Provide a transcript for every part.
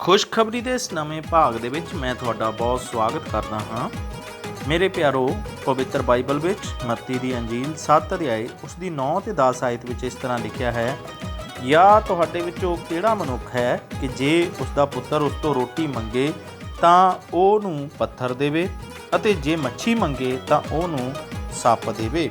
ਖੁਸ਼ਖਬਰੀ ਦੇ ਇਸ ਨਵੇਂ ਭਾਗ ਦੇ ਵਿੱਚ ਮੈਂ ਤੁਹਾਡਾ ਬਹੁਤ ਸਵਾਗਤ ਕਰਦਾ ਹਾਂ ਮੇਰੇ ਪਿਆਰੋ, ਪਵਿੱਤਰ ਬਾਈਬਲ ਵਿੱਚ ਮੱਤੀ ਦੀ ਅੰਜੀਲ 7 ਅਧਿਆਏ ਉਸ ਦੀ 9 ਤੇ 10 ਆਇਤ ਵਿੱਚ ਇਸ ਤਰ੍ਹਾਂ ਲਿਖਿਆ ਹੈ ਜਾਂ ਤੁਹਾਡੇ ਵਿੱਚੋਂ ਕਿਹੜਾ ਮਨੁੱਖ ਹੈ ਕਿ ਜੇ ਉਸ ਦਾ ਪੁੱਤਰ ਉਸ ਤੋਂ ਰੋਟੀ ਮੰਗੇ ਤਾਂ ਉਹਨੂੰ ਪੱਥਰ ਦੇਵੇ ਅਤੇ ਜੇ ਮੱਛੀ ਮੰਗੇ ਤਾਂ ਉਹਨੂੰ ਸੱਪ ਦੇਵੇ?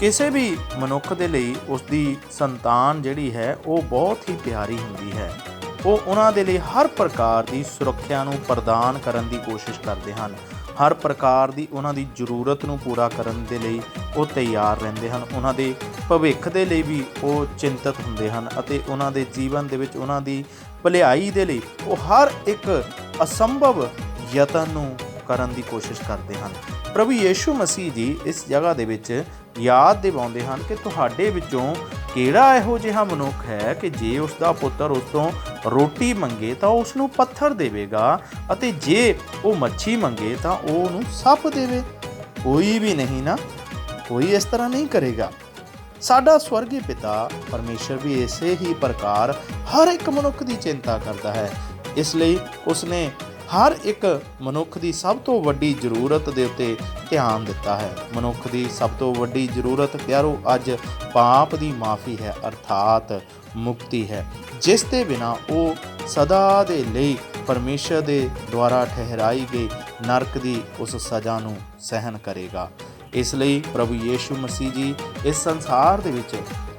ਕਿਸੇ ਵੀ ਮਨੁੱਖ ਦੇ ਲਈ ਉਸ ਦੀ ਸੰਤਾਨ ਜਿਹੜੀ ਹੈ, ਉਹ ਬਹੁਤ ਹੀ ਪਿਆਰੀ ਹੁੰਦੀ ਹੈ। ਉਹ ਉਹਨਾਂ ਦੇ ਲਈ ਹਰ ਪ੍ਰਕਾਰ ਦੀ ਸੁਰੱਖਿਆ ਨੂੰ ਪ੍ਰਦਾਨ ਕਰਨ ਦੀ ਕੋਸ਼ਿਸ਼ ਕਰਦੇ ਹਨ। ਹਰ ਪ੍ਰਕਾਰ ਦੀ ਉਹਨਾਂ ਦੀ ਜ਼ਰੂਰਤ ਨੂੰ ਪੂਰਾ ਕਰਨ ਦੇ ਲਈ ਉਹ ਤਿਆਰ ਰਹਿੰਦੇ ਹਨ। ਉਹਨਾਂ ਦੇ ਭਵਿੱਖ ਦੇ ਲਈ ਵੀ ਉਹ ਚਿੰਤਤ ਹੁੰਦੇ ਹਨ ਅਤੇ ਉਹਨਾਂ ਦੇ ਜੀਵਨ ਦੇ ਵਿੱਚ ਉਹਨਾਂ ਦੀ ਭਲਾਈ ਦੇ ਲਈ ਉਹ ਹਰ ਇੱਕ ਅਸੰਭਵ ਯਤਨ ਨੂੰ ਕਰਨ ਦੀ ਕੋਸ਼ਿਸ਼ ਕਰਦੇ ਹਨ। ਪ੍ਰਭੂ ਯੀਸ਼ੂ ਮਸੀਹ ਜੀ ਇਸ ਜਗ੍ਹਾ ਦੇ ਵਿੱਚ ਯਾਦ ਦਿਵਾਉਂਦੇ ਹਨ ਕਿ ਤੁਹਾਡੇ ਵਿੱਚੋਂ ਕਿਹੜਾ ਇਹੋ ਜਿਹਾ ਮਨੁੱਖ ਹੈ ਕਿ ਜੇ ਉਸ ਦਾ ਪੁੱਤਰ ਉਸ ਤੋਂ ਰੋਟੀ ਮੰਗੇ ਤਾਂ ਉਸ ਨੂੰ ਪੱਥਰ ਦੇਵੇਗਾ ਅਤੇ ਜੇ ਉਹ ਮੱਛੀ ਮੰਗੇ ਤਾਂ ਉਹ ਉਹਨੂੰ ਸੱਪ ਦੇਵੇ। ਕੋਈ ਵੀ ਨਹੀਂ ਨਾ, ਕੋਈ ਇਸ ਤਰ੍ਹਾਂ ਨਹੀਂ ਕਰੇਗਾ। ਸਾਡਾ ਸਵਰਗੀ ਪਿਤਾ ਪਰਮੇਸ਼ਰ ਵੀ ਇਸੇ ਹੀ ਪ੍ਰਕਾਰ ਹਰ ਇੱਕ ਮਨੁੱਖ ਦੀ ਚਿੰਤਾ ਕਰਦਾ ਹੈ। ਇਸ ਲਈ ਉਸਨੇ ਹਰ ਇੱਕ ਮਨੁੱਖ ਦੀ ਸਭ ਤੋਂ ਵੱਡੀ ਜ਼ਰੂਰਤ ਦੇ ਉੱਤੇ ਧਿਆਨ ਦਿੱਤਾ ਹੈ। ਮਨੁੱਖ ਦੀ ਸਭ ਤੋਂ ਵੱਡੀ ਜ਼ਰੂਰਤ ਪਿਆਰੋ, ਅੱਜ ਪਾਪ ਦੀ ਮਾਫੀ ਹੈ, ਅਰਥਾਤ ਮੁਕਤੀ ਹੈ। ਜਿਸ ਦੇ ਬਿਨਾ ਉਹ ਸਦਾ ਦੇ ਲਈ ਪਰਮੇਸ਼ਰ ਦੇ ਦੁਆਰਾ ਠਹਿਰਾਈ ਗਈ ਨਰਕ ਦੀ ਉਸ ਸਜ਼ਾ ਨੂੰ ਸਹਿਨ ਕਰੇਗਾ। ਇਸ ਲਈ ਪ੍ਰਭੂ ਯੀਸ਼ੂ ਮਸੀਹ ਜੀ ਇਸ ਸੰਸਾਰ ਦੇ ਵਿੱਚ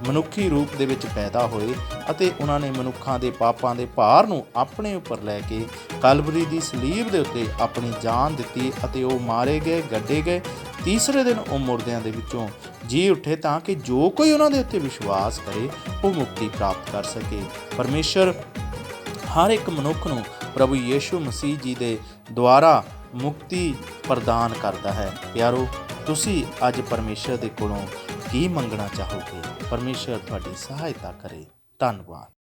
ਮਨੁੱਖੀ ਰੂਪ ਦੇ ਵਿੱਚ ਪੈਦਾ ਹੋਏ ਅਤੇ ਉਹਨਾਂ ਨੇ ਮਨੁੱਖਾਂ ਦੇ ਪਾਪਾਂ ਦੇ ਭਾਰ ਨੂੰ ਆਪਣੇ ਉੱਪਰ ਲੈ ਕੇ ਕਲਵਰੀ ਦੀ ਸਲੀਬ ਦੇ ਉੱਤੇ ਆਪਣੀ ਜਾਨ ਦਿੱਤੀ ਅਤੇ ਉਹ ਮਾਰੇ ਗਏ, ਗੱਡੇ ਗਏ। ਤੀਸਰੇ ਦਿਨ ਉਹ ਮੁਰਦਿਆਂ ਦੇ ਵਿੱਚੋਂ ਜੀ ਉੱਠੇ ਤਾਂ ਕਿ ਜੋ ਕੋਈ ਉਹਨਾਂ ਦੇ ਉੱਤੇ ਵਿਸ਼ਵਾਸ ਕਰੇ, ਉਹ ਮੁਕਤੀ ਪ੍ਰਾਪਤ ਕਰ ਸਕੇ। ਪਰਮੇਸ਼ਰ ਹਰ ਇੱਕ ਮਨੁੱਖ ਨੂੰ ਪ੍ਰਭੂ ਯੀਸ਼ੂ ਮਸੀਹ ਜੀ ਦੇ ਦੁਆਰਾ ਮੁਕਤੀ ਪ੍ਰਦਾਨ ਕਰਦਾ ਹੈ। ਪਿਆਰੋ ਤੁਸੀਂ ਅੱਜ ਪਰਮੇਸ਼ਰ ਦੇ ਕੋਲੋਂ ਕੀ ਮੰਗਣਾ ਚਾਹੋਗੇ? ਪਰਮੇਸ਼ਰ ਤੁਹਾਡੀ ਸਹਾਇਤਾ ਕਰੇ। ਧੰਨਵਾਦ।